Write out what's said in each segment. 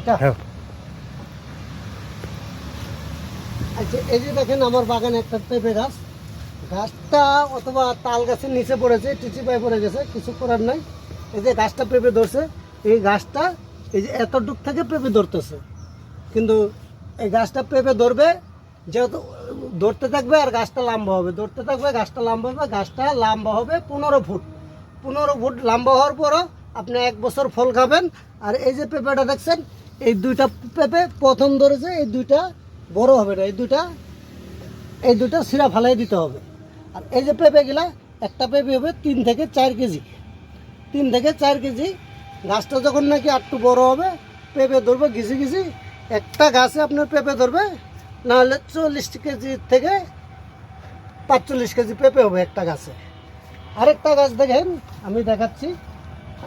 এটা? হ্যাঁ। আচ্ছা এই যে দেখেন আমার বাগানে একটা পেঁপে গাছ। গাছটা অথবা তাল গাছের নিচে পড়েছে টিচি পায়ে পড়ে গেছে কিছু করার নাই। এই যে গাছটা পেঁপে ধরছে এই গাছটা এই যে এতটুক থেকে পেঁপে ধরতেছে। কিন্তু এই গাছটা পেঁপে ধরবে যেহেতু ধরতে থাকবে আর গাছটা লম্বা হবে। ধরতে থাকবে গাছটা লম্বা হবে গাছটা লম্বা হবে পনেরো ফুট। পনেরো ফুট লম্বা হওয়ার পরও আপনি এক বছর ফল খাবেন। আর এই যে পেঁপেটা দেখছেন এই দুইটা পেঁপে প্রথম ধরেছে, এই দুইটা বড় হবে না, এই দুইটা, এই দুটো সিরা ফালাই দিতে হবে। আর এই যে পেঁপেগুলা, একটা পেঁপে হবে তিন থেকে চার কেজি। তিন থেকে চার কেজি, গাছটা যখন নাকি একটু বড় হবে, পেঁপে ধরবে ঘিসি ঘিসি একটা গাছে আপনার পেঁপে ধরবে, নাহলে চল্লিশ কেজি থেকে পাঁচচল্লিশ কেজি পেঁপে হবে একটা গাছে। আরেকটা গাছ দেখেন, আমি দেখাচ্ছি,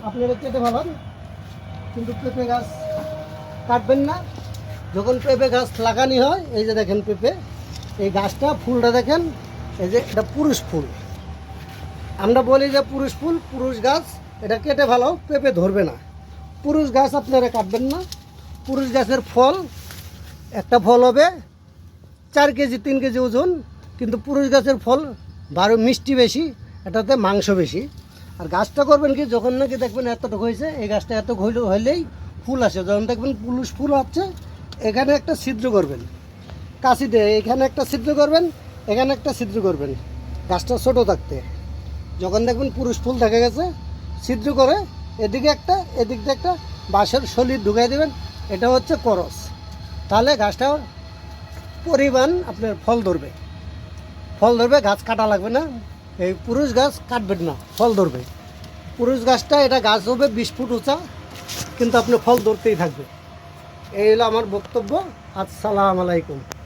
আপনারা কেটে ভাবান, কিন্তু পেঁপে গাছ কাটবেন না। যখন পেঁপে গাছ লাগানি হয়, এই যে দেখেন পেঁপে, এই গাছটা ফুলটা দেখেন, এই যে এটা পুরুষ ফুল। আমরা বলি যে পুরুষ ফুল, পুরুষ গাছ, এটা কেটে ভালো, পেঁপে ধরবে না। পুরুষ গাছ আপনারা কাটবেন না। পুরুষ গাছের ফল, একটা ফল হবে চার কেজি, তিন কেজি ওজন, কিন্তু পুরুষ গাছের ফল বারো মিষ্টি বেশি, এটাতে মাংস বেশি। আর গাছটা করবেন কি, যখন নাকি দেখবেন এতটুকু হয়েছে, এই গাছটা এত হইলে হইলেই ফুল আসে, যখন দেখবেন পুরুষ ফুল হচ্ছে, এখানে একটা ছিদ্র করবেন। কাশি দিয়ে এখানে একটা ছিদ্র করবেন, এখানে একটা ছিদ্র করবেন, গাছটা ছোট থাকতে। যখন দেখবেন পুরুষ ফুল দেখা গেছে, ছিদ্র করে, এদিকে একটা, এদিক দিয়ে একটা বাঁশের শরীর ঢুকাই দেবেন, এটা হচ্ছে করস। তাহলে গাছটা পরিমাণ আপনার ফল ধরবে। ফল ধরবে, গাছ কাটা লাগবে না। এই পুরুষ গাছ কাটবেন না, ফল ধরবে। পুরুষ গাছটা এটা গাছ হবে বিশ ফুট উঁচা কিন্তু আপনি ফল ধরতেই থাকবে এই হলো আমার বক্তব্য। আসসালামু আলাইকুম।